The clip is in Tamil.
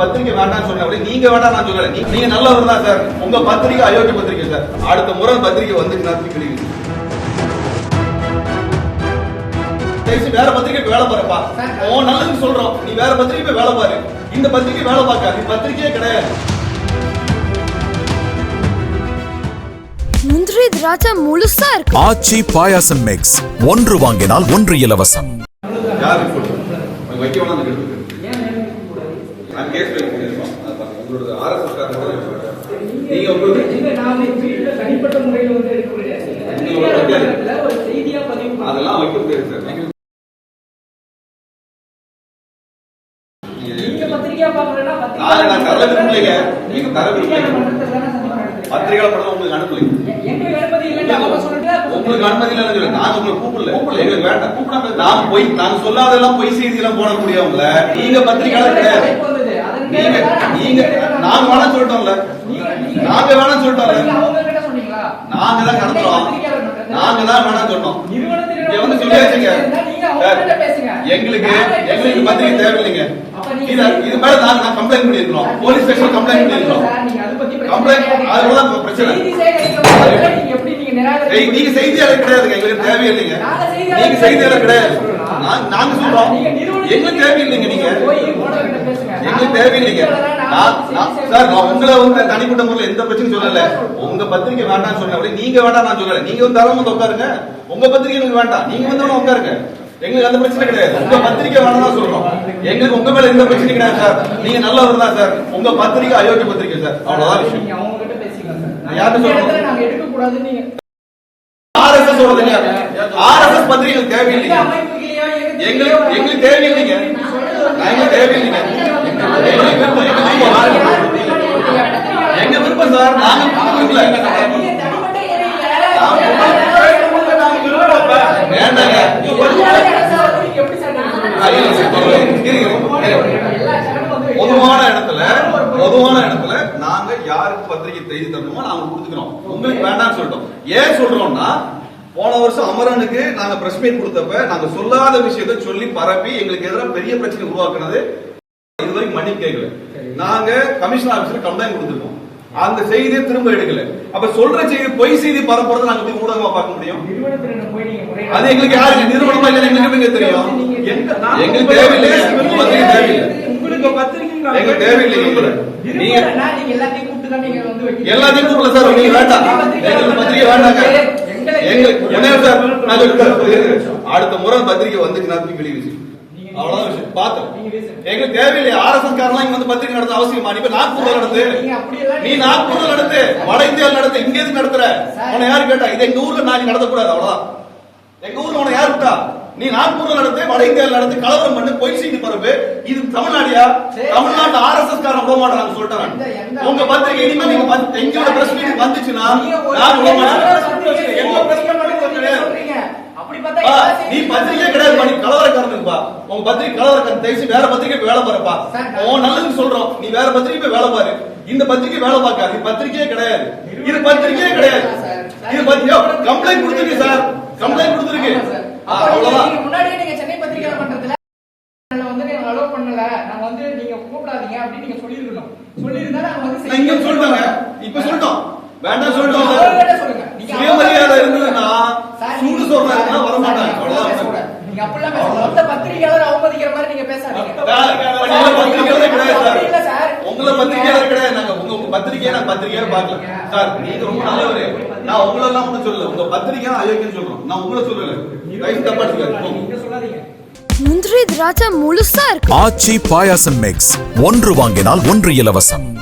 பத்திரிக்கை வேண்டாம்னு சொன்ன நீங்க வேண்டாம் நான் சொல்லல. நீங்க நல்லவர் தான் சார். உங்க பத்திரிக்கை அயோக்கிய பத்திரிக்கை சார். அடுத்த முறை பத்திரிக்கை வந்துச்சுன்னா கிடைக்குது தயவுசெய்து வேற பத்திரிக்கைக்கு வேலை பாருப்பா. உன் நல்லதுக்கு சொல்றோம். நீ வேற பத்திரிக்கை போய் வேலை பாரு. இந்த பத்திரிக்கை வேலை பார்க்காது. நீ பத்திரிக்கையே கிடையாது. முந்திரி திராட்சை முழுசா இருக்கு. ஆச்சி பாயாசம் மிக்ஸ் ஒன்று வாங்கினால் ஒன்று இலவசம். யார் ரிப்போர்ட் வைக்க வேணாம் அந்த கெடுத்து நான் கேஸ் உங்களோட ஆர்எஸ்எஸ் நீங்க உங்களுக்கு தனிப்பட்ட முறையில வந்து எடுக்கக்கூடிய உங்களோட பத்திரிகையாளர்களை ஒரு செய்தியா பதிவு பண்ண- அதெல்லாம் வைக்க முடியாது சார். நீங்க- சந்திப்பு நடத்துறீங்க. பத்திரிகை படம் உங்களுக்கு சொல்லிட்டு உங்களுக்கு அனுமதி இல்லைன்னு. நாங்க உங்களை கூப்பிடல. எங்களுக்கு வேண்டாம். கூப்பிடாம நான் போய் நாங்க சொல்லாதெல்லாம் பொய் செய்தி எல்லாம் போடக்கூடியவங்கள நீங்க பத்திரிகையாளர் கிடையாது நீங்க தான் நீங்க நாங்க வேணாம் சொல்லிட்டோம்ல. நீங்க- வேணாம் சொல்லிட்டோம்ல. நீங்க தான் மன்றத்துல நாங்க தான் வேணாம் சொன்னோம். இங்க வந்து சொல்லியாச்சுங்க. எங்களுக்கு எங்களுக்கு செய்தி பத்திரிகை பதிவு- தேவையில்லைங்க. இது இது மேல நாங்க நான் கம்ப்ளைண்ட் பண்ணிருக்கோம் போலீஸ் ஸ்டேஷன் கம்ப்ளைண்ட் பண்ணிருக்கோம் கம்ப்ளைண்ட். அதுதான் இப்ப பிரச்சனை. நீங்க செய்தியாளர் கிடையாதுங்க. எங்களுக்கு தேவையில்லைங்க. நாங்க செய்தியாளர் கிடையாது. நாங்க- சொல்றோம். எங்களுக்கு தேவையில்லைங்க நீங்க. எங்களுக்கு தேவையில்லைங்க. சார் உங்களை வந்து தனிப்பட்ட முறையில் எந்த பிரச்சனையும் சொல்லல. உங்க பத்திரிக்கை வேண்டாம்னு சொன்ன நீங்க வேண்டாம் நான் சொல்லல. நீங்க வந்து தரம் வந்து உட்காருங்க. உங்க பத்திரிக்கை எனக்கு வேண்டாம். நீங்க வந்து உட்காருங்க. எங்களுக்கு அந்த பிரச்சனை கிடையாது. உங்க பத்திரிக்கை வேணாம் தான் சொல்றோம். எங்களுக்கு உங்க மேல எந்த பிரச்சனையும் கிடையாது சார். நீங்க நல்லவர் தான் சார். உங்க பத்திரிக்கை அயோக்கிய பத்திரிக்கை சார். அவ்வளவுதான் விஷயம். இந்த சொல்லணும்? நாங்க எடுக்கக்கூடாதுன்னு நீங்க ஆர்எஸ்எஸ் ஆர்எஸ்எஸ் பத்திரிகை தேவையில்லைங்க. எங்க எங்களுக்கு எங்களுக்கு தேவையில்லைங்க. எங்களுக்கு தேவையில்லைங்க. எங்களுக்கு எங்க விருப்பம். சார்? நாங்க வேண்டாங்க. பொதுவான இடத்துல பொதுவான இடத்துல நாங்க யாருக்கு பத்திரிகை செய்தி தரணுமோ நாங்க கொடுத்துக்கிறோம். உங்களுக்கு வேண்டாம்னு சொல்லிட்டோம். ஏன் சொல்றோம்னா போன வருஷம் அமரனுக்கு நாங்க பிரஸ் மீட் கொடுத்தப்ப நாங்க சொல்லாத விஷயத்தை சொல்லி பரப்பி எங்களுக்கு எதிராக பெரிய பிரச்சனை உருவாக்குனது. இதுவரைக்கும் மன்னிப்பு கேட்கல. நாங்க கமிஷன் ஆபீஸ்ல கம்ப்ளைண்ட் கொடுத்துருக்கோம். அந்த செய்தியை திரும்ப எடுக்கல. அப்ப சொல்ற செய்தி பொய் செய்தி பரப்புறதை நாங்க எப்படி ஊடகமா பார்க்க முடியும்? போய் அது எங்களுக்கு யாருக்கு நிறுவனமா இல்ல எங்களுக்கு தெரியும்? எங்களுக்கு தேவையில்லை. எங்களுக்கு தேவையில்லைங்க உங்களுக்கு. நீங்க எல்லாத்தையும் கூப்பிடல சார் உங்களுக்கு வேண்டாம். பத்திரிகை வேண்டாங்க எங்களுக்கு என்ன சார் நான் சொல்லிட்டேன். அடுத்த முறை பத்திரிகை வந்துச்சுன்னா தூக்கி வெளியே வீசு. அவ்வளவுதான் விஷயம் பார்த்தோம். எங்களுக்கு தேவையில்லை ஆர்எஸ்எஸ் காரெல்லாம் இங்க வந்து பத்திரிகை நடத்த அவசியமா நீ நாக்பூர்ல நடத்து அப்படியெல்லாம் நீ நாக்பூர்ல நடத்து வட இந்தியாவில் நடத்து இங்க எதுக்கு நடத்துற உன்னை யாரு கேட்டா இது எங்க ஊர்ல நான் நடத்தக்கூடாது அவ்வளவுதான் எங்க ஊர்ல உன்னை யார் விட்டா நீ நாக்பூர்ல நடத்து வட இந்தியாவில் நடத்து கலவரம் பண்ணு பொய் செய்தி பரப்பு இது தமிழ்நாடியா. தமிழ்நாட்டு காரன் விட மாட்டாங்க சொல்லிட்டேன் எந்த- எந்த- நான். உங்க பத்திரிகை இனிமே நீங்க எங்களோட மீட் வந்துச்சுன்னா நான் விட மாட்டேன் நீ கிடையாது நீ உங்க கலவரக்காரன் வேற போய் வேலை பாருப்பா. உன் நல்லதுக்கு சொல்றோம். நீ வேற பத்திரிகை போய் வேலை பாரு. இந்த பத்திரிகை வேலை பார்க்காது. இது பத்திரிகையே கிடையாது. இது பத்திரிகையே கிடையாது. இது பத்திரிகை கம்ப்ளைண்ட் கொடுத்துருக்கு சார். கம்ப்ளைண்ட் கொடுத்துருக்கு. ஆமா சார். ஆ, அப்ப நீங்க- அவ்வளவுதான். நீங்க முன்னாடியே நீங்க சென்னை பத்திரிகையாளர் மன்றத்துல நாங்க வந்து நீங்க allow பண்ணல. நாங்க வந்து நீங்க கூப்பிடாதீங்க அப்படின்னு நீங்க சொல்லிருக்கணும் சொல்லியிருந்தா நாங்க வந்து நான் இங்க சொல்லிட்டோங்க. இப்ப சொல்லிட்டோம். வேண்டாம் சொல்லிட்டோம். சார், சூடு நீங்க- சொல்றாருன்னா வர சார், மாட்டாங்க நீங்க அப்படிலாம் அவ்வளவுதான் பேசக்கூடாது. நீங்க அப்படிலாம் பேசக்கூடாது. மொத்த பத்திரிகையாளர் அவமதிக்கிற மாதிரி நீங்க பேசாதீங்க. உங்களை பத்திரிகையாளரே கிடையாது சார். அப்படி இல்ல சார். உங்களை பத்திரிகையாளர் கிடையாது. நாங்க உங்க உங்க பத்திரிகையை நான் பத்திரிகையா பார்க்கல. சார் நீங்க ரொம்ப நல்லவரு. நான் உங்களை எல்லாம் ஒண்ணும் சொல்லல. உங்க பத்திரிகை அயோக்கியம் சொல்றோம். நான் உங்களை சொல்லல. வயசு தப்பா எடுத்துக்காதீங்க. நீங்க சொல்லாதீங்க. முந்திரி திராட்சை முழுசா இருக்கு. ஆச்சி பாயாசம் மிக்ஸ் ஒன்று வாங்கினால் ஒன்று இலவசம்.